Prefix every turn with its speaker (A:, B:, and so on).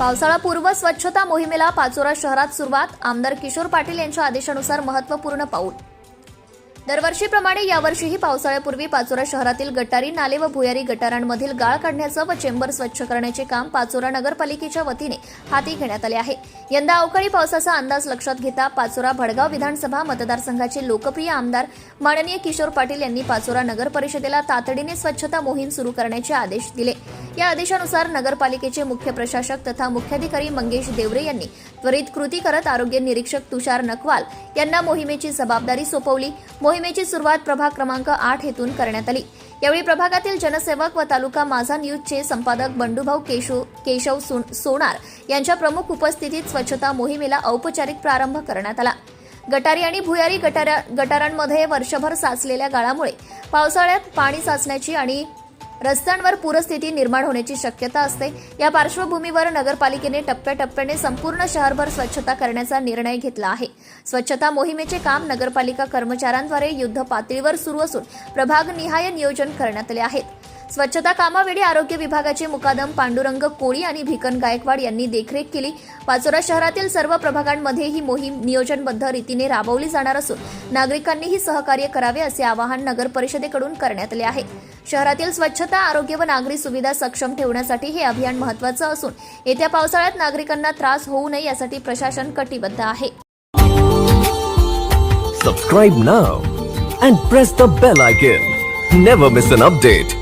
A: पावसाळा पूर्व स्वच्छता मोहिमेला पाचोरा शहरात सुरुवात. आमदार किशोर पाटील यांच्या आदेशानुसार महत्त्वपूर्ण पाऊल. दरवर्षीप्रमाणे यावर्षीही पावसाळ्यापूर्वी पाचोरा शहरातील गटारी नाले व भुयारी गटारांमधील गाळ काढण्याचं व चेंबर स्वच्छ करण्याचे काम पाचोरा नगरपालिकेच्या वतीने हाती घेण्यात आले आहे. यंदा अवकाळी पावसाचा अंदाज लक्षात घेता पाचोरा भडगाव विधानसभा मतदारसंघाचे लोकप्रिय आमदार माननीय किशोर पाटील यांनी पाचोरा नगर परिषदेला तातडीने स्वच्छता मोहीम सुरू करण्याचे आदेश दिले. या आदेशानुसार नगरपालिकेचे मुख्य प्रशासक तथा मुख्याधिकारी मंगेश देवरे यांनी त्वरित कृती करत आरोग्य निरीक्षक तुषार नकवाल यांना मोहिमेची जबाबदारी सोपवली. मोहिमेची सुरुवात प्रभाग क्रमांक आठ हेतून करण्यात आली. यावेळी प्रभागातील जनसेवक व तालुका माझा न्यूजचे संपादक बंडूभाऊ केशव केशव सोन- सोनार यांच्या प्रमुख उपस्थितीत स्वच्छता मोहिमेला औपचारिक प्रारंभ करण्यात आला. गटारी आणि भुयारी गटार गटारांमध्ये वर्षभर साचलेल्या गाळामुळे पावसाळ्यात पाणी साचण्याची आणि रस्त्यांवर पूरस्थिती निर्माण होण्याची शक्यता असते. या पार्श्वभूमीवर नगरपालिकेने टप्प्याटप्प्याने संपूर्ण शहरभर स्वच्छता करण्याचा निर्णय घेतला आहे. स्वच्छता मोहिमेचे काम नगरपालिका कर्मचाऱ्यांद्वारे युद्ध पातळीवर सुरू असून प्रभागनिहाय नियोजन करण्यात आले आहेत. स्वच्छता कामावेळी आरोग्य विभागाचे मुकादम पांडुरंग कोळी आणि भिकन गायकवाड यांनी देखरेख केली. पाचोरा शहरातील सर्व प्रभागांमध्ये ही मोहीम नियोजनबद्ध रीतीने राबवली जाणार असून नागरिकांनीही सहकार्य करावे असे आवाहन नगर परिषदेकडून करण्यात आले आहे. शहरातील स्वच्छता आरोग्य व नागरी सुविधा सक्षम ठेवण्यासाठी हे अभियान महत्वाचं असून येत्या पावसाळ्यात नागरिकांना त्रास होऊ नये यासाठी प्रशासन कटिबद्ध आहे.
B: Subscribe now and press the bell icon never miss an update